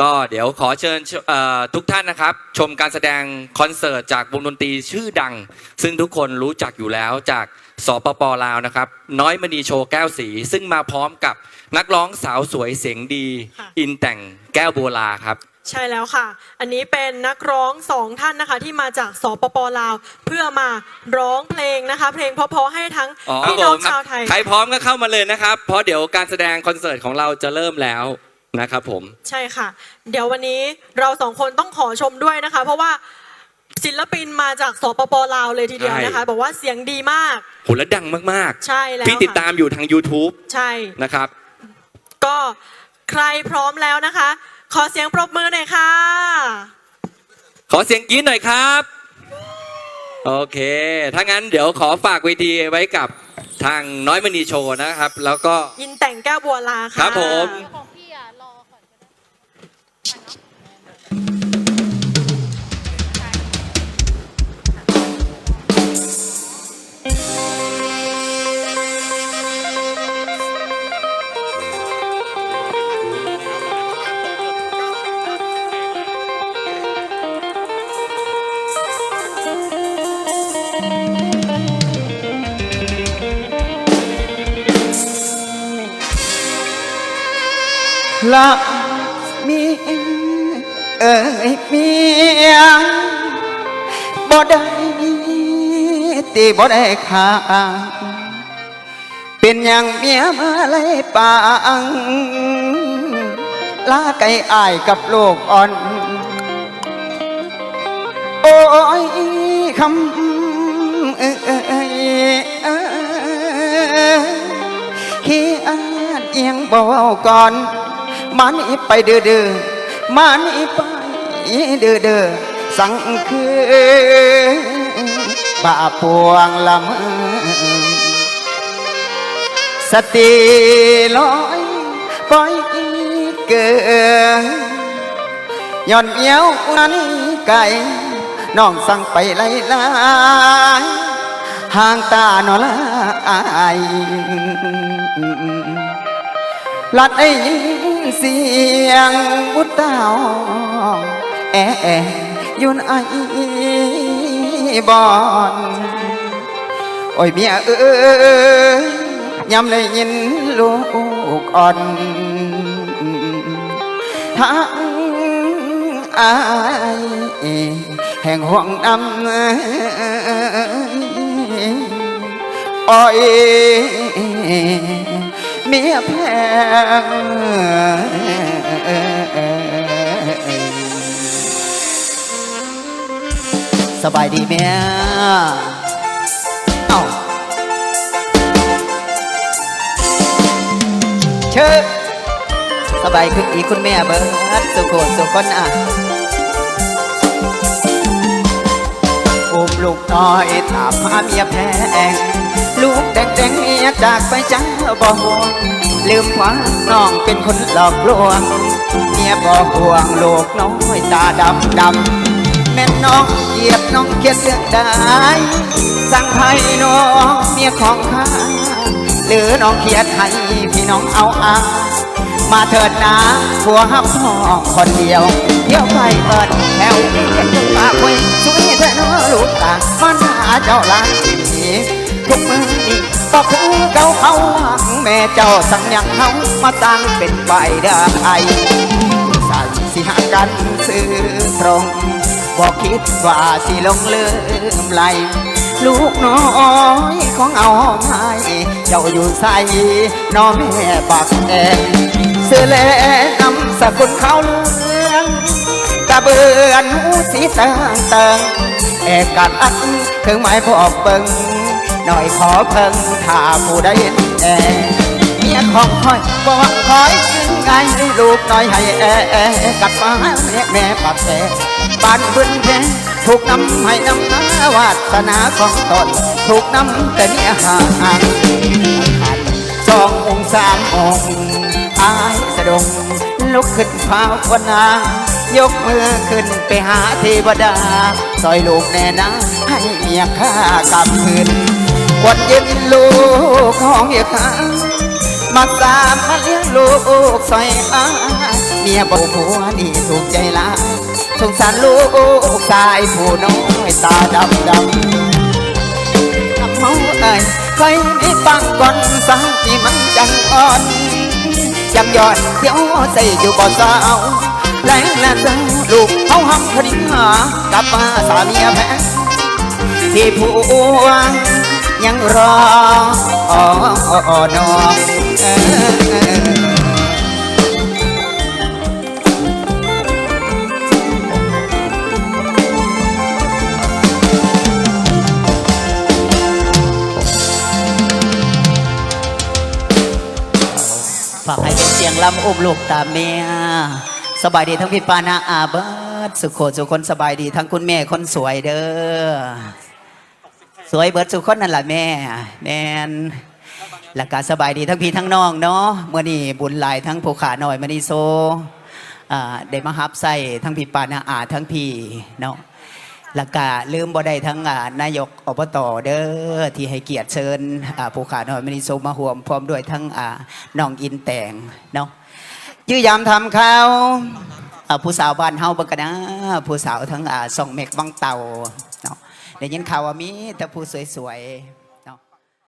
ก็เดี๋ยวขอเชิญเอ่อทุกท่านนะครับ ชมการแสดงคอนเสิร์ตจากวงดนตรีชื่อดัง ซึ่งทุกคนรู้จักอยู่แล้วจากสปปลาวนะครับ น้อยมณีโชว์แก้วสี ซึ่งมาพร้อมกับนักร้องสาวสวยเสียงดีค่ะอินแต่งแก้วบัวลาครับใช่แล้วค่ะ อันนี้เป็นนักร้องสองท่านนะคะ ที่มาจากสปปลาว เพื่อมาร้องเพลงนะคะ เพลงเพราะๆให้ทั้งอ๋อพี่น้องผมชาวไทย ใครพร้อมก็เข้ามาเลยนะครับ เพราะเดี๋ยวการแสดงคอนเสิร์ตของเราจะเริ่มแล้ว นะครับผม ใช่ค่ะ เดี๋ยววันนี้เราสองคนต้องขอชมด้วยนะคะ เพราะว่าศิลปินมาจากสปปลาวเลยทีเดียวนะคะใช่บอกว่าเสียงดีมากโหและดังมากใช่แล้วๆพี่ติดค่ะตามอยู่ทาง YouTube ใช่นะครับ ก็ใครพร้อมแล้วนะคะ ขอเสียงปรบมือหน่อยค่ะ ขอเสียงกรี๊ดหน่อยครับ โอเค ถ้างั้นเดี๋ยวขอฝากเวทีไว้กับทางน้อยมณีโชว์นะครับ แล้วก็ยินแต่งแก้วบัวลาค่ะครับผม ของพี่อะ รอก่อนก็ได้ ละมี เอ้ยเมียบ่ได้ตีบ่ได้ขาเป็นอย่างเมียมาเลยปางลาไก่อายกับโลกอ่อน โอ้ยคำเอ้ยเอ้ยเอ้ยขี้อาดเอียงเบาก่อนมานี่ไปเด้อเด้อ มานี่ไปเด้อเด้อสังคือบาพวงละเมอสติลอยปล่อยเกินย้อนเอี้ยวนั้นไก่น้องสั่งไปไล่ลายห่างตานอลาย ลัดได้ยินเสียงบุตรเต้าแอะแอะอยุนไอบอนโอ้ยเมียเอ้ยยำได้ยินลูกอ่อนทางอายแห่งห่วงนำอ้อย เมียแพงสบายดีเมียเอ้าเชิญสบายขึ้นอีกคุณแม่เบิร์ดสุขสุขคนอะอุ้มลูกน้อยถามหาเมียแพงลูกแดง จากไปจ้าบ่ห่วงลืมว่าน้องเป็นคนหลอกลวงเมียบ่ห่วงลูกน้อยตาดำดำแม่น้องเหยียบน้องเกียดเลือกได้สั่งให้น้องเมียของข้าหรือน้องเขียดให้พี่น้องเอาอามาเถิดนะผัวหับพ่อคนเดียวเดี๋ยวไปเปิดแถวนี้เก็บจนปากไว้สวยเถอะน้อลูกตามันหาเจ้าลานนี้ทุกมือนี้ ก็คือเก่าเขาหวังแม่เจ้าสั่งย่างเขามาตั้งเป็นใบได้ใส่สิหากันซื้อตรงบอกคิดว่าสิลงเลื่อมไหลลูกน้อยของเอาให้เจ้าอยู่ใส่น้องแม่ปากแดงเสื้อแลนำสกุลเขาเลืองกระเบือนหูสีเติงเติงเอกกัดอัดถึงไม้บอกเบิง หน่อยขอเพิ่งถ้าผู้ใดเห็นแอเมียของคอยบอกคอยขึ้นไงลูกน้อยให้แอแอกัดมาแม่แม่ปากแดงบ้านพื้นแพงถูกนำให้นำนาวาสนาของตนถูกนำแต่เนี่ยห่างสององค์สามองค์อายสะดงลุกขึ้นภาวนายกมือขึ้นไปหาเทวดาซอยลูกแน่นะให้เมียข้ากลับคืน วันเย็นลูกของเมียข้ามาสามมาเลี้ยงลูกซอยอาเมียบอกผัวนี่ถูกใจลาสงสารลูกชายผู้น้อยตาดำดำทำเมาเอ้ยเคยมีฟังก่อนสักที่มันจังอ่อนจำยอดเดี๋ยวใส่อยู่บ่สาวแรงและเจ้าลูกเขาห้ำคดีหากับมาสามีแพ้ที่ผัว ยังรออ๋อน้องเออฝากให้เป็นเสียงลำอุ้มลูกตาเมียสบายดีทั้งพี่ปานาอาเบิร์ดสุขโขสุขคนสบายดีทั้งคุณแม่คนสวยเด้อ สวยเบิร์ดสุขคนนั่นแหละแม่แม่นหลักการสบายดีทั้งพี่ทั้งน้องเนาะเมื่อนี้บุญหลายทั้งผูขาหน่อยมานีโซอ่าได้มาฮับใส่ทั้งพี่ปานาอาทั้งพี่เนาะและกการลืมบ่ได้ทั้งอ่านายกอบตเด้อที่ให้เกียรติเชิญอ่าผูขาหน่อยมินิโซมาห่วมพร้อมด้วยทั้งอ่าน้องอินแตงเนาะยื้อยามทำข้าวอ่าผู้สาวบ้านเฮาบักนะผู้สาวทั้งอ่าส่องเมกบังเตาเนาะ ได้ยินข่าวว่ามีแต่ผู้สวยๆ